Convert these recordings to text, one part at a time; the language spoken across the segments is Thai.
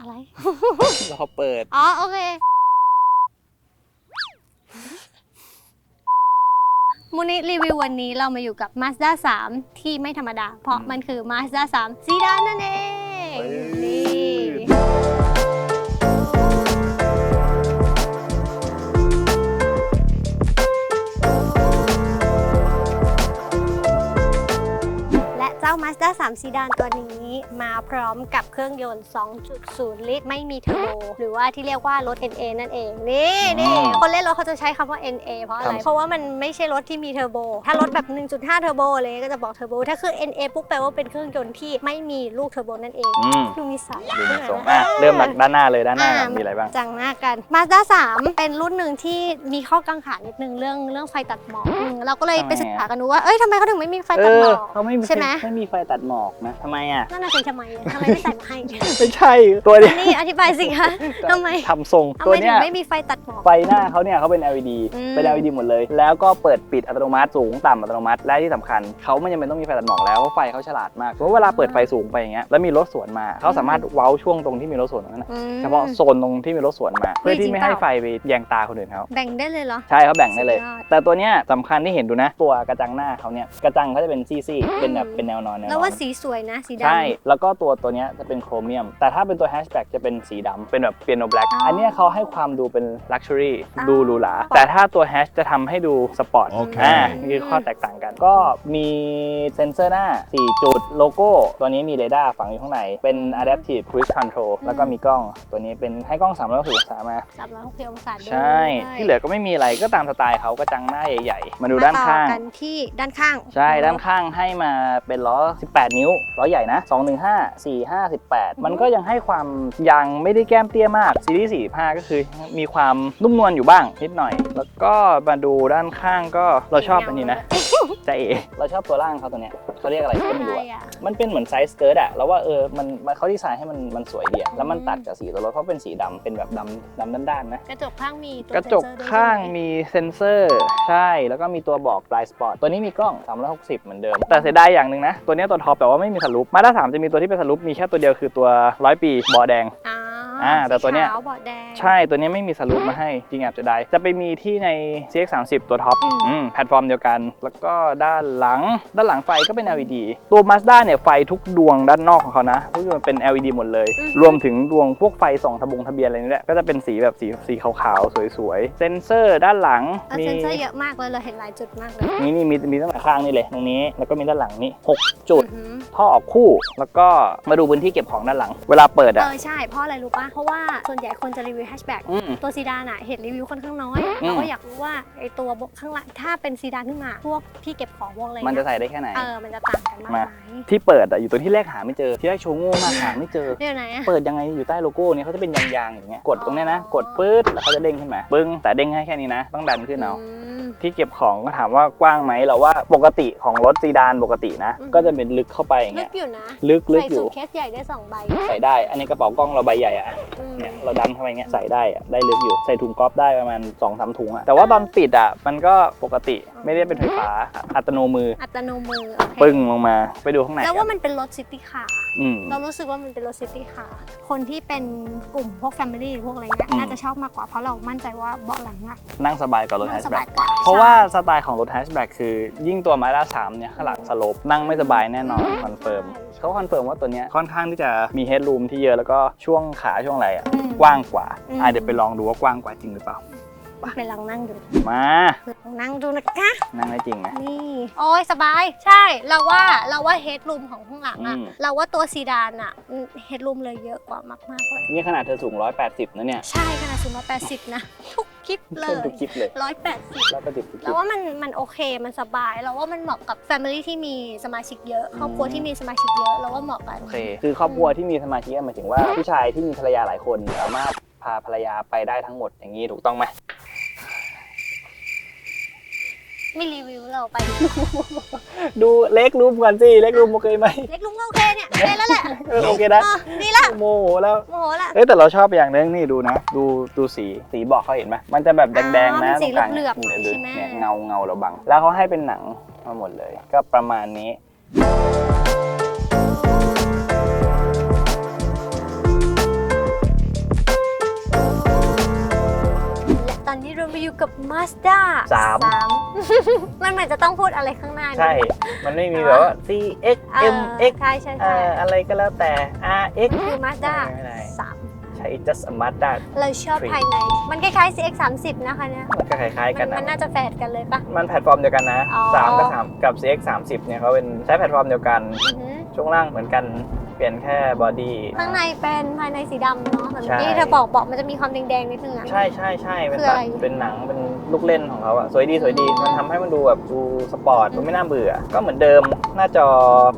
อะไร รอเปิด อ๋อ โอเค มูนิรีวิววันนี้เรามาอยู่กับ Mazda 3 ที่ไม่ธรรมดา เพราะอืมมันคือ Mazda 3 ซีดานนั่นเอง Mazda 3ซีดานตัวนี้มาพร้อมกับเครื่องยนต์ 2.0 ลิตร ไม่มีเทอร์โบหรือว่าที่เรียกว่ารถ NA นั่นเอง นี่นี่อืมคนเล่นรถเขาจะใช้คำว่า NA เพราะอะไรครับเพราะว่ามันไม่ใช่รถที่มีเทอร์โบ ถ้ารถแบบ 1.5 เทอร์โบอะไรเลยก็จะบอกเทอร์โบ ถ้าคือ NA ปุ๊บแปลว่าเป็นเครื่องยนต์ที่ไม่มีลูกเทอร์โบนั่นเองอืมดูมีสายดูมีทรงอะเริ่มจากด้านหน้าเลยด้านหน้าอ่ามีอะไรบ้างจังหน้ากัน Mazda 3 เป็นรุ่นหนึ่งที่มีข้อกังขานิดนึงเรื่องเรื่องไฟตัดหมอกอืมเราก็เลยทำไมไปศึกษากันดูว่าเอ้ยทำไมเขาถึงไม่มีไฟเอตัดหมออกเขาไม่มีใช่ไหมไม่มีไฟตัดหมอกนะทำไมอะนั่นน่ะสิทำไมอะทำไมไม่ใส่มาให้ ไม่ใช่ตัวเนี้ยนี่อธิบายสิคะทำไมทำทรงทำตัวไมถึเนี้งยไม่มีไฟตัดหมอก ไฟหน้าเขาเนี่ยเขาเป็น LED อืม เป็น LED หมดเลย แล้วก็เปิดปิดอัตโนมัติสูงต่ำอัตโนมัติและที่สำคัญเขาไม่จำเป็นต้องมีไฟตัดหมอกแล้วเพราะไฟเขาฉลาดมากสมมติเวลาเปิดไฟสูงไปอย่างเงี้ยแล้วมีรถสวนมาเขาสามารถเว้าช่วงตรงที่มีรถสวนตรงนั้นนะอืม เฉพาะโซนตรงที่มีรถสวนมา เพื่อที่ไม่ให้ไฟไปแยงตาคนอื่นเขาแบ่งได้เลยเหรอ ใช่เขาแบ่งได้เลย สุดยอดแต่ตัวเนี้ยสำคัญที่เห็นดูนะ ตัวกระจังหน้าเขาเนี่ยกระจังเขาจะเป็นซี่ๆเป็นแบบเป็นแนวนอนแนวนอนแล้วว่าสีสวยนะ สีดำ ใช่ แล้วก็ตัวตัวเนี้ยจะเป็นโครเมียม แต่ถ้าเป็นตัวแฮชแบ็กจะเป็นสีดำเป็นแบบเปียโนแบล็กอ๋ออัอันเนี้ยเขาให้ความดูเป็นลักชัวรี่อ๋อดูหรูหราแต่ถ้าตัวแฮชจะทำให้ดูสปอร์ตโอเค อ่านี่คือข้อแตกต่างกัน ก็มีเซ็นเซอร์หน้า 4 จุดโลโก้ ตัวนี้มีเรดาร์ฝังอยู่ข้างใน เป็น adaptive cruise control แล้วก็มีกล้องตัวนี้เป็นให้กล้อง360องศามา สามร้อยหกสิบองศาด้วยใช่ ที่เหลือก็ไม่มีอะไรก็ตามสไตล์เขากระจังหน้าใหญ่ ๆ มาดูด้านข้างมต่อกันที่ด้านข้างใช่ด้านข้างให้มาเป็นล้อ18 นิ้วล้อใหญ่นะ 215 45 18 มันก็ยังให้ความยังไม่ได้แก้มเตี้ยมากซีรีส์45 ก็คือมีความนุ่มนวลอยู่บ้างนิดหน่อย แล้วก็มาดูด้านข้างก็เราชอบอันนี้นะ จะเอเราชอบตัวล่างเขาตัวเนี้ยเขาเรียกอะไรก็ไม่รู้อะไรอะอะมันเป็นเหมือนไซส์สเกิร์ตอะแล้วว่าเออมันมันเขาดีไซน์ให้มันมันสวยดีอะแล้วมันตัดกับสีตัวรถเพราะเป็นสีดำเป็นแบบดำดำด้านๆนะ กระจกข้างมีตัวกระจกเซ็นเซอด้วยข้างใช่ไหมมีเซ็นเซอร์ ใช่ แล้วก็มีตัวบอก blind spot ตัวนี้มีกล้อง 360 เหมือนเดิม แต่เสียดายอย่างหนึ่งนะ ตัวเนี้ยตัวท็อปแต่ว่าไม่มีสลูปมาด้าสามจะมีตัวที่เป็นสลูปมีแค่ตัวเดียวคือตัวร้อยปีเบาะแดง อ่า อ่าแต่ตัวเนี้ยสีขาวเบาะแดง ใช่ตัวเนี้ยไม่มีสลูปมาให้จริงแอบจะได้ จะไปมีที่ใน CX30 ตัวท็อปอืมอืมแพลตฟอร์มเดียวกัน แล้วก็ด้านหลัง ด้านหลังไฟก็เป็น LED ตัว Mazda เนี่ยไฟทุกดวงด้านนอกของเขานะทุกดวงเป็น LED หมดเลย รวมถึงดวงพวกไฟส่องทะบงทะเบียนอะไรนี่แหละก็จะเป็นสีแบบสีสีขาวๆสวยๆเซนเซอร์ด้านหลังแล้วมีเซ็นเซอร์เยอะมากเลยเราเห็นหลายจุดมากเลยนี่นี่มีมีตั้งแต่ข้างนี่เลยตรงนี้แล้วก็มีด้านหลังนี่6จุดอือหือท่อออกคู่ แล้วก็มาดูพื้นที่เก็บของด้านหลัง เวลาเปิดเออะอใช่เพราะอะไรรู้ปะเพราะว่าส่วนใหญ่คนจะรีวิวแฮชแบ็กอืม ตัวซีดานอะเห็นรีวิวค่อนข้างน้อยอืม เราก็อยากรู้ว่าไอตัวข้างหลังถ้าเป็นซีดานขึ้นมาพวกที่เก็บของพวกอะไรมันจะเงี้ยใส่ได้แค่ไหน เออมันจะต่างกันมากไหมามที่เปิดอะอยู่ตัวที่แรกหาไม่เจอ ที่แรกโชว์โง่มากหาไม่เจอเดี๋ยวไหนอะ เปิดยังไงอยู่ใต้โลโก้เนี่ยเขาจะเป็นยางๆอย่างเงี้ยกดตรงเนี้ยนะ กดปื๊ดแล้วเขาจะเด้งขึ้นมาปึ้งแต่เด้งให้แค่นี้นะ ต้องดันขึ้นเอาอืมที่เก็บของก็ถามว่ากว้างไหมเราว่าปกติของรถซีดานปกตินะ อืม ก็จะเป็นลึกเข้าไปอย่างลึเงี้กยอยู่นะลึกลึกใส่อสูยู่ ทเคสใหญ่ได้สองใบ ใส่ได้ อันนี้กระเป๋ากล้องเราใบใหญ่อะอืมเนี่ยเราดันเข้าไปเงี้ยใส่ได้อะได้ลึกอยู่ใส่ถุงก๊อฟได้ประมาณ2อสถุงอะแต่ว่าตอนปิดอะมันก็ปกติ ไม่ได้เป็นไฟฟ้าอัตโนมือ อัตโนมือโอเคปึ้งลงมาไปดูข้างในแล้วกัว่านมันเป็นรถซิตี้คาร์อืม เรารู้สึกว่ามันเป็นรถซิตี้คาร์คนที่เป็นกลุ่มพวกแฟมิลี่พวกอะไรเงี้ยอืม น่าจะชอบมากกว่าเพราะเรามั่นใจว่าเบาะหลังอะนั่งสบายกว่ารถแฮนั่งชสแบ็บายกกว่าเพราะว่าสไตล์ของรถแฮชแบ็กคือ ยิ่งตัวมาด้า3เนี่ยข้างหลังสโลปนั่งไม่สบายแน่นอนคอนเฟิร์มเขาคอนเฟิร์มว่าตัวเนี้ยค่อนข้างที่จะมีเฮดรูมที่เยอะแล้วก็ช่วงขาช่วงไหล่อะอืม กว้างกว่าอืม อะเดี๋ยวไปลองดูว่ากว้างกว่าจริงหรือเปล่า ไปลองนั่งดูมาลองนั่งดูนะคะ นั่งได้จริงนะนี่ โอ้ยสบาย ใช่ เราว่าเราว่าเฮดรูมของข้างหลังอะอืม เราว่าตัวซีดานอะเฮดรูมเลยเยอะกว่ามากๆเลย นี่ขนาดเธอสูง 180 นะเนี่ยใช่ขนาดสูงร้อยแปดสิบนะ ทุกคลิปเลเพิ่มยทุกคลิปเลยร้อยแปดสิบ180ทุกคลิเราป ว่ามันมันโอเคมันสบาย เราว่ามันเหมาะกับแฟมิลี่ที่มีสมาชิกเยอะครอบครัวที่มีสมาชิกเยอะเราว่าเหมาะกัน โอเค คือครอบครัวที่มีสมาชิกหมายถึงว่าผู้ชายที่มีภรรยาหลายคนสามารถพาภรรยาไปได้ทั้งหมดอย่างนี้ถูกต้องไหม ไม่รีวิวเราไป ดูเล็กรูมก่อนสิเล็กรูมโอเคไหมเล็กลุงก็โอเคเนี่ยโอเคแล้วแหละเออโอเคนะเออดีละโมโหแล้ว โมโหละเอ้ยแต่เราชอบอย่างนึงนี่ดูนะ ดูดูสีสีบอกเขาเห็นไหมมันจะแบบแดงๆนะอ่ามันสีตรงกลางเหลือบๆหน่อยเนี่ยใช่ไหม เนี่ยเงาเงาเราบัง แล้วเขาให้เป็นหนังมาหมดเลย ก็ประมาณนี้ Mazda สามมันเหมือนจะต้องพูดอะไรข้างหน้านิดใช่ มันไม่มีแบบว่า C X เออ M X ใช่ใช่เอ่ใช่ออะไรก็แล้วแต่ R X คือ Mazda ไม่ได้สามใช้ just a Mazda เราชอบ Three ภายใน มันคล้ายๆ CX 30นะคะเนี่ยมันก็คล้ายๆ มักันนนะ มันน่าจะแฝดกันเลยปะ มันแพลตฟอร์มเดียวกันนะอ๋อ 3กับ3กับ CX 30เนี่ยเขาเป็นใช้แพลตฟอร์มเดียวกัน อือหือช่วงล่างเหมือนกันเปลี่ยนแค่บอดี้ ข้างในเป็นภายในสีดำเนาะเหมือนใช่ ที่เธอบอกบอกมันจะมีความแดงๆนิดนึงอะ ใช่ใช่ใช่เป็นคือตัอะดไร เป็นหนังเป็น ลูกเล่นของเขาอะสวยดีสวยดี มันทำให้มันดูแบบดูสปอร์ตดูไม่น่าเบื่อ ก็เหมือนเดิมหน้าจอ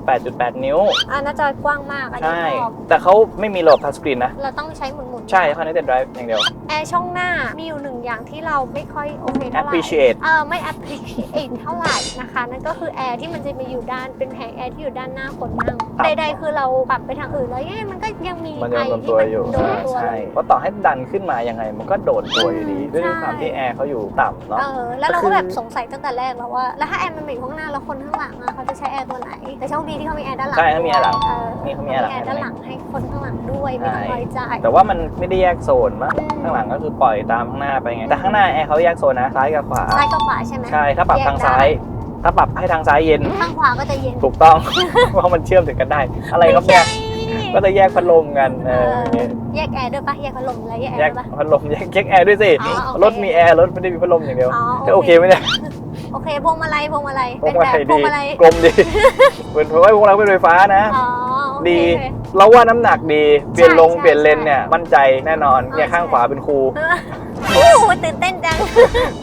8.8 นิ้ว อ่าหน้าจอกว้างมากอันนี้ใช่ ชอบแต่เขาไม่มีระบบทัชสกรีนนะ เราต้องใช้หมุนๆใช่ Connected Drive อย่างเดียว แอร์ช่องหน้ามีอยู่หนึ่งอย่างที่เราไม่ค่อยโอเคเท่าไหร่ Appreciate เออไม่ appreciate เท่าไหร่นะคะ นั่นก็คือแอร์ที่มันจะมาอยู่ด้านเป็นแผงแอร์ที่อยู่ด้านหน้าคนนั่งครับ ใดๆคือเราปรับไปทางอื่นแล้วเอ๊ะมันก็ยังมีมันไอยังโดนที่ตัวมันอยู่โดนตัวใช่เลยเพราะต่อให้ดันขึ้นมายังไง มันก็โดนตัวอยู่ดีอืมด้วยใช่ความที่แอร์เขาอยู่ต่ำเนาะ เออแล้วเราก็คืก็อแบบสงสัยตั้งแต่แรกแล้วว่า แล้วถ้าแอร์มันมาอยู่ข้างหน้าแล้วคนข้างหลังอะเขาจะใช้แอร์ตัวไหน แต่โชคดีที่เขามีแอร์ด้านหลังใช่เขามีแอร์หลัง เออนี่เขามีแอร์หลังด้านหลังให้คนข้างหลังด้วยไม่ต้องใช่น้อยใจ แต่ว่ามันไม่ได้แยกโซนมั้งอืม ข้างหลังก็คือปล่อยตามข้างหน้าไปไง แต่ข้างหน้าแอร์เขาแยกโซนนะ ซ้ายกับขวา ซ้ายกับขวาใช่ไหมใช่ ถ้าปรับแยกทางซ้าย ถ้าปรับให้ทางซ้ายเย็น ข้างขวาก็จะเย็นถูกต้อง เพราะมันเชื่อมถึงกันได้ อะไรครับเนี่ย ก็จะแยกพัดลมกันเอเออออย่างเงี้ยแยกแอร์ด้วยปะแยกพัดลมอะไรแยกแอร์แยด้กวยปะ พัดลมแยกแยกแอร์ด้วยสิอ๋อโอเครถมีแอร์รถไม่ได้มีพัดลมอย่างเดียวอ๋อจะโอเคไหมเนี่ยโอเคพวงมาลัยพวงมาลัยพวเป็งนมาแบบลัยพวดีงมาลัยกลมดีเหมือนเพราะว่าพวกเราเป็นไฟฟ้านะ อ๋อโอเค ดีเราว่าน้ำหนักดีเปลี่ยนลงใช่เปลี่ยนเลนใช่เนี่ยมั่นใจแน่นอนเนี่ยเออข้างใช่ขวาเป็นครูเออ โอ้โหตื่นเต้นจัง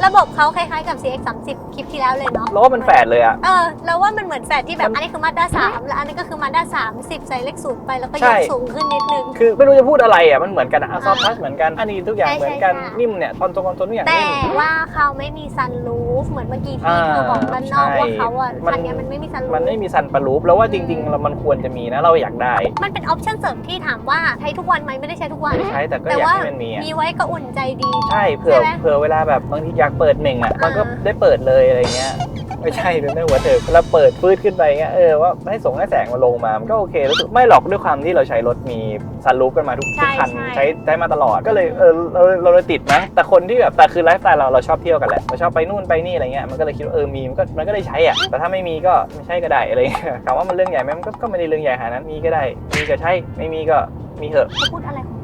ระบบเขาคล้ายๆกับ CX 30คลิปที่แล้วเลยเนาะแล้วว่ามันแฝดเลยอะ เออแล้วว่ามันเหมือนแฟดที่แบมับนอันนี้คือมาด้า3แล้วอันนี้ก็คือมาด้า30ใส่เลขศูนย์ไปแล้วก็ใช่ยกสูงขึ้นนิดนึง คือไม่รู้จะพูดอะไรอะ มันเหมือนกันอะซอฟทัชอ่าเหมือนกัน อันนี้ทุกอย่างใช่เหมือนกัน ใช่ค่ะ นิ่มเนี่ยคอนโซลคอนโซลทุกอย่างแต่นิ่ม ว่าเขาไม่มีซันรู ฟเหมือนเมื่อกี้ที่อ่าเธอบอกด้านนอกใช่ว่าเขาอะมันคันเนี้ยมันไม่มีซันรูฟมันไม่มีซันปารูปแล้วว่าจริงๆเรามันควรจะมีนะเราอยากได้ มันเป็นออปชั่นเสริมที่ถามว่าใช้ทุกวันไหมไม่ได้ใช้ทุกวันไม่ใช้แต่ก็แต่อยากว่าให้มันมีอะมีไว้ก็อุ่นใจดี ใช่เผื่อใช่ไหมเผื่อเวลาแบบบางทีอยากเปิดหนึ่งอะมันก็อ่าได้เปิดเลยอะไรเงี้ย ไม่ใช่เป็นไม่หัวเถิกเวลาเปิดฟืดขึ้นไปเงี้ยเออว่าให้ส่งให้แสงมาลงมามันก็โอเครู้สึกไม่หรอกด้วยความที่เราใช้รถมีซันรูฟกันมาทุกใช่ทุกคันใช่ ใช้ใช้มาตลอดก็เลยเออเราเราเลยติดนะแต่คนที่แบบแต่คือไลฟ์สไตล์เราเราชอบเที่ยวกันแหละเราชอบไปนู่นไปนี่อะไรเงี้ยมันก็เลยคิดว่าเออมีมันก็มันก็ได้ใช้อะแต่ถ้าไม่มีก็ไม่ใช่ก็ได้อะไรเงี้ยถามว่ามันเรื่องใหญ่ไหมมันก็ก็ไม่ได้เรื่องใหญ่ขนาดนั้นมีก็ได้มีก็ใช้ไม่มีก็มีเหอะ เขาพูดอะไรของ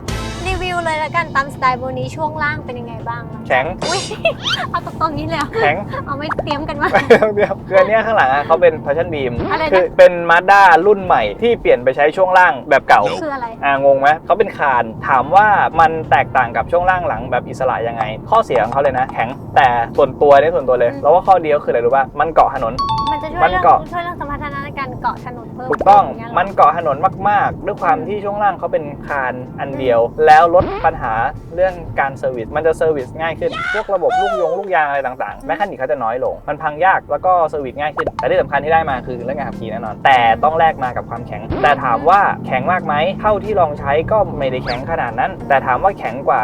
เขารีวิวเลยละกันตามสไตล์โบนี้ช่วงล่างเป็นยังไงบ้างอะแข็ง อุ้ย เอาตรงๆนี้เลยเหรอแข็ง เอาไม่เตรียมกันมา เดียวคืออันเนี้ยข้างหลังอะเขาเป็น Passion Beam อะไรนะ คือเป็น Mazda รุ่นใหม่ที่เปลี่ยนไปใช้ช่วงล่างแบบเก่า คืออะไร อ่างงไหมเขาเป็นคานถามว่ามันแตกต่างกับช่วงล่างหลังแบบอิสระยังไง ข้อเสียของเขาเลยนะ แข็งแต่ส่วนตัวเนี่ยส่วนตัวเลยอืมแล้วว่าข้อดีก็คืออะไรรู้ป่ะมันเกาะถนน มันจะช่วยมันเรื่องเกาะ ช่วยเรื่องสมรรถนะในการ เกาะถนนเพิ่มถูกต้องย่าเยหรมันเกาะถนนมาก ๆ ด้วยความที่ช่วงล่างเขาเป็นคานอันเดียว แล้วลดปัญหาเรื่องการเซอร์วิสมันจะเซอร์วิสง่ายขึ้น พวกระบบลูกยงลูกยางอะไรต่างๆแมคานิกเขาจะน้อยลง มันพังยากแล้วก็เซอร์วิสง่ายขึ้น แต่ที่สำคัญที่ได้มาคือเรื่องการขับขี่แน่นอน แต่ต้องแลกมากับความแข็ง แต่ถามว่าแข็งมากไหมเท่าที่ลองใช้ก็ไม่ได้แข็งขนาดนั้น แต่ถามว่าแข็งกว่า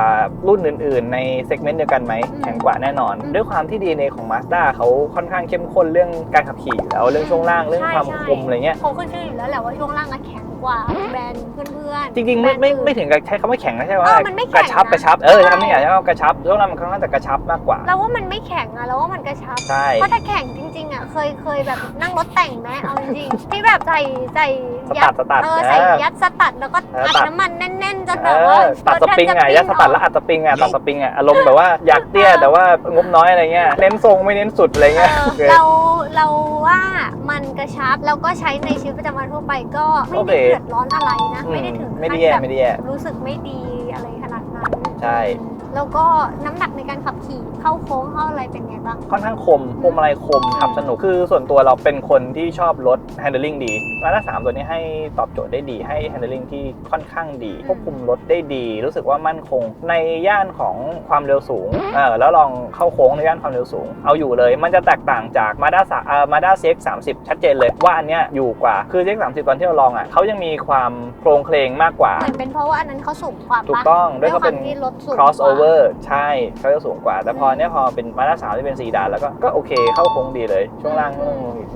รุ่นอื่น ๆ ในเซกเมนต์เดียวกันไหมแข็งกว่าแน่นอน ด้วยความที่ DNA ของ Mazda เขาค่อนข้างเข้มข้นเรื่องการขับขี่อยู่แล้วเรื่องช่วงล่างเรื่องความคมอะไรเงี้ยเขาขึ้นชื่ออยู่แล้วแหละว่าช่วงล่างอะแข็งกว่าแบรนด์เพื่อนๆจริงๆไม่ไม่แบรนด์อื่นไม่ถึงกับใช้คำว่าแข็งนะใช่เอว่าอมันไม่แข็งกระชับนะกระชับเออใช่คำนี้อยากใช้คำว่ากระชับช่วงนั้นมันค่อนข้างจะกระชับมากกว่าเราว่ามันไม่แข็งอะเราว่ามันกระชับใช่เพราะถ้าแข็งจริงๆอะเคยเคยแบบนั่งรถแต่งไหมเอาจริงๆที่แบบใส่ใส่สยัตัดดสตัดเออเอใส่อยัดสตัดแล้วก็เอออัดตัดน้ำมันแน่นๆจนเอแบบว่าอตัดสปริงอะรถแทบจะยัดสตัดแล้วปิ้งออกอัดสปริงอะตัดสปริงอะอารมณ์แบบว่าอยากเตี้ยแต่ว่างบน้อยอะไรเงี้ยเน้นทรงไม่เน้นสุดอะไรเอเงี้ยอโอเคเราเราว่า มันกระชับ แล้วก็ใช้ในชีวิตประจำวันทั่วไปก็ไม่โอเคได้เดือดร้อนอะไรนะอืไม่ได้ถึงไม่ได้ขั้นแย่แบบไม่ได้แย่รู้สึกไม่ดีอะไรขนาดนั้น ใช่ แล้วก็น้ำหนักในการขับขี่เข้าโค้งเข้าอะไรเป็นไงบ้าง ค่อนข้างคมพวงมาลัยคมขับสนุก คือส่วนตัวเราเป็นคนที่ชอบรถ handling ดีมาด้าสามตัวนี้ให้ตอบโจทย์ได้ดี ให้ handling ที่ค่อนข้างดี ควบคุมรถได้ดี รู้สึกว่ามั่นคง ในย่านของความเร็วสูงเออแล้วลองเข้าโค้งในย่านความเร็วสูง เอาอยู่เลย มันจะแตกต่างจากมาด้าสาเอ่อมาด้า CX 30ชัดเจนเลยว่าอันเนี้ยอยู่กว่า คือ CX 30ตอนที่เราลองอะเขายังมีความโครงเคลงมากกว่า เหมือนเป็นเพราะว่าอันนั้นเขาสูงกว่าปะถูกต้องด้วยเขาเป็นควมที่รถสูง crossover เวอร์ใช่เขาจะสูงกว่า แต่พอเนี้ยพอเป็นมาด้าสามที่เป็นสีดานแล้วก็ก็โอเคเข้าโค้งดีเลย ช่วงล่าง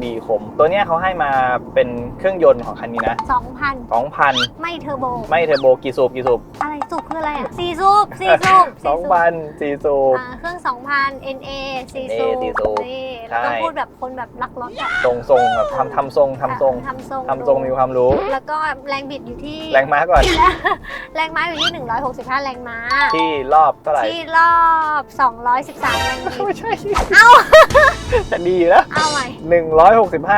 ดีคม ตัวเนี้ยเขาให้มาเป็นเครื่องยนต์ของคันนี้นะ2,000 2,000ไม่เทอร์โบ ไม่เทอร์โบกี่สูบกี่สูบอะไรสูบคืออะไรอะสี่สูบสี่สูบสองพันสี่สูบอ่าเครื่อง2,000 NA สี่สูบสี่สูบนี่ใช่เราต้องพูดแบบคนแบบรักรถอะทรงทรงแบบทำทำทรงทำทรงทำทรงทำทรงมีความรู้ แล้วก็แรงบิดอยู่ที่แรงม้าก่อน แรงม้าอยู่ที่ 165 แรงม้า ที่รอบเท่าไหร่ที่รอบ 213แรงบิดไม่ใช่เอ้าแต่ดีอยู่นะเอาใหม่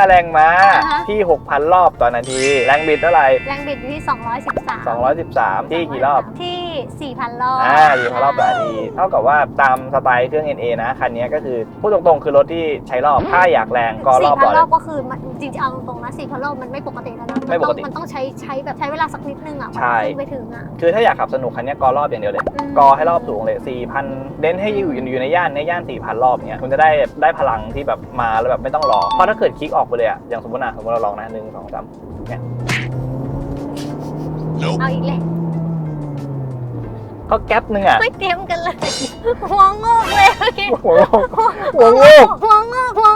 165 แรงม้า อ่าฮะ ที่ 6,000 รอบต่อนาที แรงบิดเท่าไหร่ แรงบิดอยู่ที่ 213 213 ที่กี่รอบที่ 4,000 รอบอ่าอยู่รอบต่อนาทีเท่ากับว่าตามสไตล์เครื่อง NA นะคันนี้ก็คือพูดตรงๆ คือรถที่ใช้รอบถ้าอยากแรงก็รอบ4,000ต่อรเลอยบก็คือมันจริงๆเอาตรงๆนะ4,000 รอบมันไม่ปกติแล้วนะไม่ปกติมันต้องมันต้องใช้ใช้แบบใช้เวลาสักนิดนึงอะใช่ขึ้นไปถึงอะคือถ้าอยากขับสนุกคันนี้กอรอบอย่างเดียวเลยมกอให้รอบสูงเลย 4,000 เน้นให้อยู่อยู่ในย่านในย่าน 4,000 รอบเนี้ยคุณจะได้ได้พลังที่แบบมาแล้วแบบไม่ต้องรอเพราะถ้าเกิดคลิกออกไปเลยอะอย่างสมมตินะสมมติเราลองนะหนึ่งสองสามเนี่ย เอาอีกเลยก็แก๊ปหนึ่งอะไม่เตรียมกันเลยหัวงอกเลยโอเคหัวงอกหัวงอกหัวงอกหัว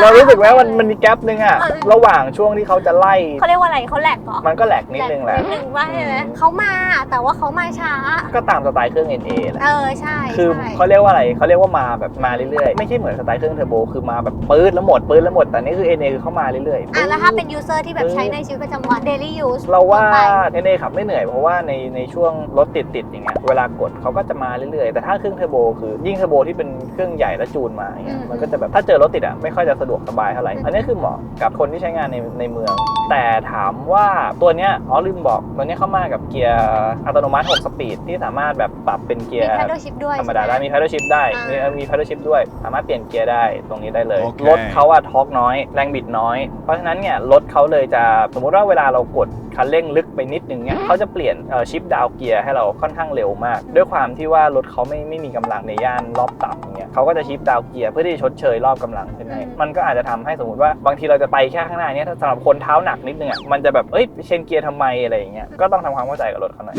เรารู้สึกไหมว่ามันมันมีแก๊ปหนึ่งอะระหว่างช่วงที่เขาจะไล่ เขาเรียกว่าอะไรเขาแหลกเหรอมันก็แหลกนิดนึงแหละนิดนึงว่าใช่ไหมอืมเขามาแต่ว่าเขามาช้า ก็ตามสไตล์เครื่อง NA แหละเออใช่คือใช่เขาเรียกว่าอะไรเขาเรียกว่ามาแบบมาเรื่อยๆ ไม่ใช่เหมือนสไตล์เครื่องเทอร์โบคือมาแบบปื๊ดแล้วหมดปื๊ดแล้วหมดแต่นี่คือ NA คือเข้ามาเรื่อยๆอะแล้วถ้าเป็นยูเซอร์ที่แบบใช้ในชีวิตประจำวัน daily use เราว่า ทั่ไป NA ขับไม่เหนื่อยเพราะว่าในในช่วงรถติดติดๆอย่างเงี้ยเวลากดเขาก็จะมาเรื่อยๆแต่ถ้าเครื่องเทอร์โบคือยิ่งเทอร์โบที่เป็นเครื่องใหญ่และจูนมาอย่างเงี้ยมันก็จะแบบถ้าเจอรถติดอะไม่ค่อยจะสะดวกสบายเท่าไหร่ อันนี้คือเหมาะกับคนที่ใช้งานในในเมือง แต่ถามว่าตัวเนี้ยอ๋อลืมบอกตัวเนี้ยเข้ามากับเกียร์อัตโนมัติ 6 สปีดที่สามารถแบบปรับเป็นเกียมีร์ paddle shift ด้วยธรรมดาได้ใช่หมี paddle shift ได้อ่ามีมีมี paddle shift ด้วย สามารถเปลี่ยนเกียร์ได้ตรงนี้ได้เลยโอเครถเขาอะทอร์กน้อยแรงบิดน้อย เพราะฉะนั้นเนี่ยรถเขาเลยจะสมมุติว่าเวลาเรากดคันเร่งลึกไปนิดนึงเนี่ยเขาจะเปลี่ยนชิปดาวเกียร์ให้เราค่อนข้างเร็วมาก ด้วยความที่ว่ารถเขาไม่ไม่มีกำลังในย่านรอบต่ำอย่างเงี้ยเขาก็จะชิปดาวเกียร์เพื่อที่จะชดเชยรอบกำลังขึ้นให้มันก็อาจจะทำให้สมมติว่าบางทีเราจะไปแค่ข้างหน้าเนี่ยถ้าสำหรับคนเท้าหนักนิดนึงอะมันจะแบบเอ้ยเชนเกียร์ทำไมอะไรอย่างเงี้ยก็ต้องทำความเข้าใจกับรถเขาหน่อย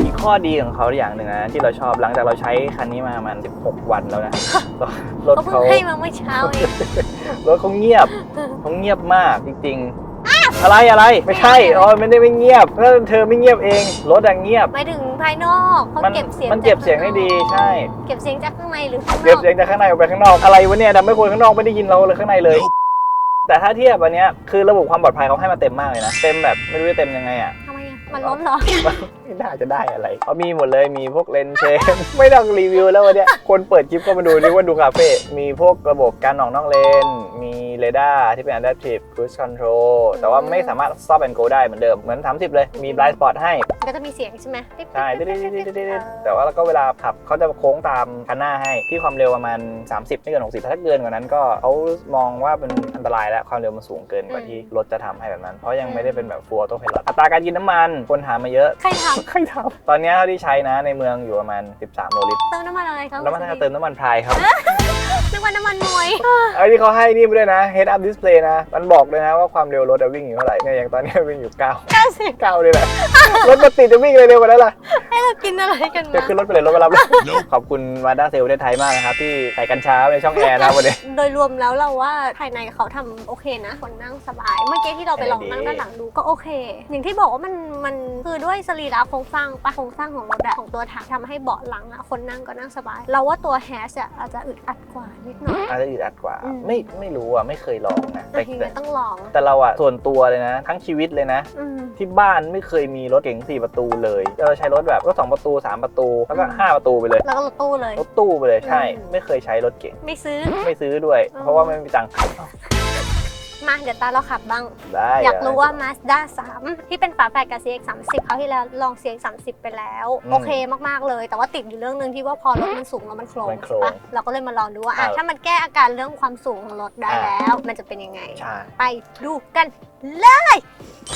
มีข้อดีของเขาอย่างหนึ่งนะที่เราชอบหลังจากเราใช้คันนี้มาประมัน 16 วันแล้วนะรถเขาเพิ่เขางให้มาเมื่อเช้าเองรถเขาเงียบเขาเงียบมากจริงๆ อะไรอะไรไม่ใช่อ๋อไม่ได้ไม่เงียบถ้าเธอไม่เงียบเองรถอะเงียบ หมายถึงภายนอกเขามันเก็บเสียงมันเก็บเสียงได้ดีใช่เก็บเสียงจากข้างในหรือข้างนเก็บอกเสียงจากข้างในออกไปข้างนอกอะไรวะเนี่ยทำให้คนข้างนอกไม่ได้ยินเราเลยข้างในเลย แต่ถ้าเทียบอันเนี้ยคือระบบความปลอดภัยเขาให้มาเต็มมากเลยนะเต็มแบบไม่รู้จะเต็มยังไงอะทำไมอะมันล้นเหรอ ไม่น่าจะได้อะไรเขามีหมดเลยมีพวกเลนส์เชนไม่ต้องรีวิวแล้ววันเนี้ยคนเปิดคลิปก็มาดูนึกว่าดูคาเฟ่มีพวกระบบการหนองนอกเลน มีเรดาร์ที่เป็น adaptive cruise control แต่ว่าไม่สามารถ stop and go ได้เหมือนเดิมเหมือน 30 เลยมี blind spot ให้ก็จะมีเสียงใช่ไหมปิ๊บใช่ปิ๊บปิ๊บปิ๊บปิ๊บดิดๆๆๆๆแต่ว่าแล้วก็เวลาขับเขาจะโค้งตามคันหน้าให้ที่ความเร็วประมาณ 30 ไม่เกิน 60 ถ้าเกินกว่านั้นก็เขามองว่าเป็นอันตรายแล้วความเร็วมันสูงเกินกว่าที่รถจะทำให้แบบนั้น เพราะยังไม่ได้เป็นแบบ full auto pilot อัตราการกินน้ำมันคนถามมาเยอะ ใครทใครทำตอนนี้เท่าที่ใช้นะในเมืองอยู่ประมาณ 13 โลลิตร เติมน้ำมันอะไรครับแล้วมันน่าจะเติมน้ำมันพรายครับ นึกว่าน้ำมันมวย ไอ้ที่เขาให้นี่ไปด้วยนะ head up display นะ มันบอกเลยนะว่าความเร็วรถจะวิ่งอยู่เท่าไหร่เนี่ยอย่างตอนนี้วิ่งอยู่9 90 9เลยแหละ รถมาติดจะวิ่งเลยเร็วกว่านั้นล่ะ ให้เรากินอะไรกันจะมาขึ้นรถไปเลยรถมารับเลยขอบคุณมาด้าเซลประเทศไทยมากนะครับที่ใส่กัญชาไว้ในช่องแอร์นะครับวันนี้ โดยรวมแล้วเราว่าภายในเขาทำโอเคนะ คนนั่งสบาย เมื่อกี้ที่เราไปลองดีนั่งด้านหลังดูก็โอเค อย่างที่บอกว่ามันมันคือด้วยสรีระโครงสร้างปะโครงสร้างของรถอะของตัวถังทำให้เบาะหลังอะคนนั่งก็นั่งสบาย เราว่าตัวแฮชอะอาจจะอึดอัดกว่านิดหน่อยอาจจะอึดอัดกว่า อืม ไม่ไม่รู้อะไม่เคยลองนะแต่แต่ทีแต่นี้ต้องลองแต่เราอะส่วนตัวเลยนะ ทั้งชีวิตเลยนะ อืม ที่บ้านไม่เคยมีรถเก๋ง4 ประตูเลยเราใช้รถแบบรถ2ประตู 3 ประตู แล้วก็ อืม 5 ประตูไปเลย แล้วก็รถตู้เลย รถตู้ไปเลยใช่ อืม ไม่เคยใช้รถเก๋งไม่ซื้อ ไม่ซื้อด้วยอ๋อเพราะว่าไม่มีตังค์ มาเดี๋ยวตาเราขับบ้าง ได้อยากรู้ว่า Mazda 3 ที่เป็นฝาแฝดกับ CX 30 เขาวที่แล้วลอง CX 30 ไปแล้วโอเคมากๆเลย แต่ว่าติดอยู่เรื่องหนึงที่ว่าพอรถมันสูงแล้วมันโครงมันโครใช่งปะเราก็เลยมาลองดูว่าอะเออถ้ามันแก้อาการเรื่องความสูงของรถได้อ่า แล้ว มันจะเป็นยังไง ใช่ไปดูกันเลย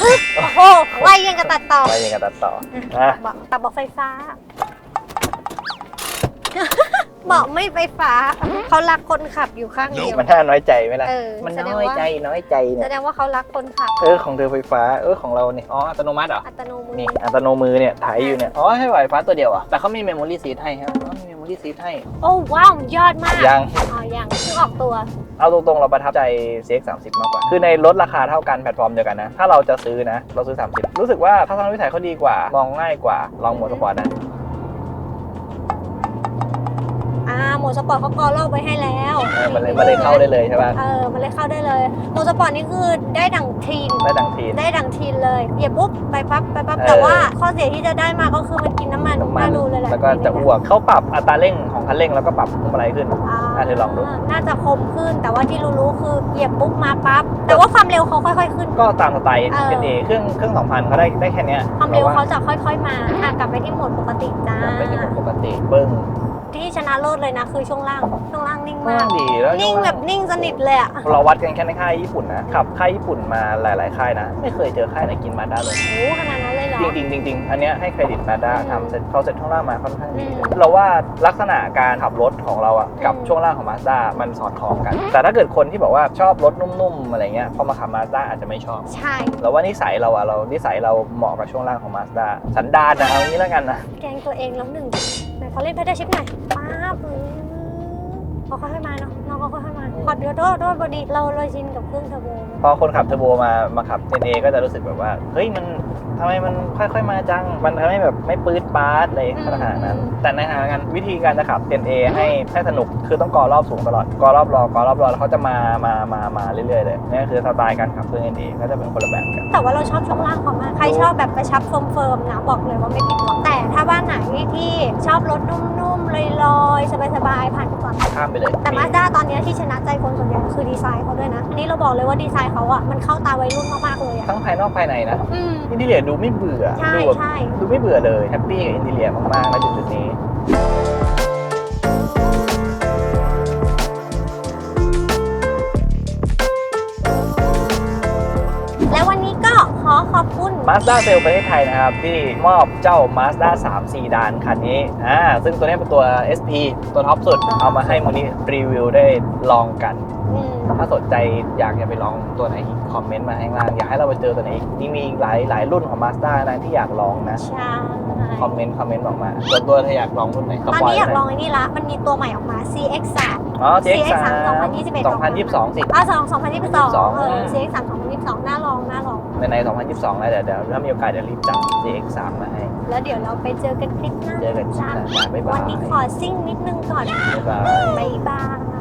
ฮึโอ้โหไวยังกับตัดต่อ ไปยังกันตัดต่ออะบอกตัดบอกไฟฟ้าเบาะไม่ไฟฟ้า เขารักคนขับอยู่ข้างเดียวมันน่าน้อยใจไหมล่ะ เออมันแสดงน้อยว่าใจน้อยใจแสเนี่ยดงว่าเขารักคนขับ เออของเธอไฟฟ้า เออของเราเนี่ย อ๋ออัตโนมัติเหรอ อัตโนมือนี่อัตโนมือเนี่ยถ่ายอยู่เนี่ย อ๋อให้ไฟฟ้าตัวเดียวอะ แต่เขามีเมมโมรี่ซีทให้ครับอ๋อมีเมมโมรี่ซีทให้ โอ้ว้าวยอดมากยัง อ๋อยังเพิ่งออกตัว เอาตรงๆเราประทับใจ CX30 มากกว่า คือในรถราคาเท่ากันแพลตฟอร์มเดียวกันนะ ถ้าเราจะซื้อนะ เราซื้อ 30 รู้สึกว่าทัศนวิสัยเขาดีกว่า มองง่ายกว่า ลองโหมดสปอร์ตนะ มดสปอร์ตเขากรอบไว้ให้แล้วเออมันเลยมันเลยเข้าได้เลยใช่ป่ะเออมันเลยเข้าได้เลยโหมดสปอร์ตนี่คือได้ดังทีน ได้ดังทีน ได้ดังทีนเลยเหยียบปุ๊บไปปั๊บไปปั๊บเออ แต่ว่าข้อเสียที่จะได้มาก็คือมันกินน้ำมันน้ำมัน่านดูเลยแหละแล้วก็จะอ้วกเขาปรับอัตราเร่งของคันเร่งแล้วก็ปรับพวงมาลัยขึ้นอ่าอะเธอลองดู น่าจะคมขึ้น แต่ว่าที่รู้ๆคือเหยียบปุ๊บมาปั๊บแต่ว่าความเร็วเขาค่อย ๆ ขึ้น ก็ตามสไตล์ เออเป็นเอเครื่องเครื่อง2,000เขาได้ได้แค่เนี้ยความเร็วพะเขาจะค่อย ๆ มาอะกลับไปที่โหมดปกติจ้ากลับไปที่โหมดปกติเบิ้ง ที่ชนะเลิศเลยนะ คือช่วงล่าง ช่วงล่างนิ่งมาก ดีแล้วนิ่งแบบนิ่งสนิทเลยอะเราวัดกันแค่ในค่ายญี่ปุ่นนะขับค่ายญี่ปุ่นมาหลาย ๆ ค่ายนะ ไม่เคยเจอค่ายไหนกินมาด้าเลย โอ้ขนาดนั้นเลยเหรอ จริงจริงๆจริงๆอันเนี้ยให้เครดิตมาด้าอืมทำเซ็ตเขาเซ็ตช่วงล่างมาค่อนข้างดีอืมเราว่าลักษณะการขับรถของเราอะกับอืมช่วงล่างของมาสด้ามันสอดคล้องกัน แต่ถ้าเกิดคนที่บอกว่าชอบรถนุ่ม ๆ อะไรเงี้ยพอมาขับมาสด้าอาจจะไม่ชอบ ใช่ เราว่านิสัยเราอะเรานิสัยเราเหมาะกับช่วงล่างของมาสด้าสันดานนะเอางี้แล้วกันนะ แกล้งตัวเองแล้วหนึ่งไห นขอเล่นแพทเทิร์นชิปหน่อยป๊าบอืมเขาค่อยๆมาเนาะน้องเขาค่อยๆมาขอเดี๋ยวโทษโทษพอดีเราเราชินกับเครื่องเทอร์โบพอคนขับเทอร์โบมามาขับ NA ก็จะรู้สึกแบบว่า เฮ้ยมัน ทำไมมันค่อยๆมาจัง มันทำให้แบบไม่ปื๊ดปาร์ดอะไรขนาดนั้น แต่ในทางการวิธีการจะขับ NA ให้ให้สนุกคือต้องกอรอบสูงตลอดกอรอบรอกอรอบรอแล้วเขาจะมามามามาเรื่อยๆเลยนี่คือสไตล์การขับเครื่อง NA ก็จะเป็นคนละแบบกันแต่ว่าเราชอบช่วงล่างเขามากใครชอบแบบกระชับเฟิร์มๆนะบอกเลยว่าไม่ผิดหวังแต่ถ้าบ้านไหนที่ชอบรถนุ่มๆลอยๆสบายๆผ่านไปก่อนข้ามไปเลย แต่มาสด้าตอนเนี้ยที่ชนะใจคนส่วนใหญ่คือดีไซน์เขาด้วยนะอันนี้เราบอกเลยว่าดีไซน์เขาอะมันเข้าตาวัยรุ่นมากๆเลยอะทั้งภายนอกภายในนะอืมอินทีเลียดูไม่เบื่อใช่ดูแบบใช่ ดูไม่เบื่อเลยแฮปปี้กับอินทีเลียมากๆณจุดๆนี้ และวันนี้ก็ขอขอบคุณ Mazda เซลประเทศไทยนะครับ ที่มอบเจ้า Mazda 3 4ดานคันนี้อ่าซึ่งตัวนี้เป็นตัว SP ตัวท็อปสุด เอามาให้มูนี่รีวิวได้ลองกัน อืม ถ้าสนใจอยากจะไปลองตัวไหนอีกคอมเมนต์มาข้างล่างอยากให้เราไปเจอตัวไหนอีกนี่มีอีกหลายหลายรุ่นของ Mazda นะที่อยากลองนะใช่คอมเมนต์คอมเมนต์บอกมาส่วนตัวเธออยากลองรุ่นไหนตอนนี้อยากลองไอ้นี่ละ มันมีตัวใหม่ออกมา CX3 อ๋อ CX3 CX3 2021 2022 สิอะสอง2022เอออืม CX3 2022 น่าลองน่าลองในใน2022แล้วเดี๋ยวเดี๋ยวถ้ามีโอกาสเดี๋ยวรีบจัด CX3 มาให้ แล้วเดี๋ยวเราไปเจอกันคลิปหน้าเจอกันจ้าจ้าบ๊ายบายวันนี้ขอซิ่งนิดนึงก่อนบ๊ายบายบ๊ายบาย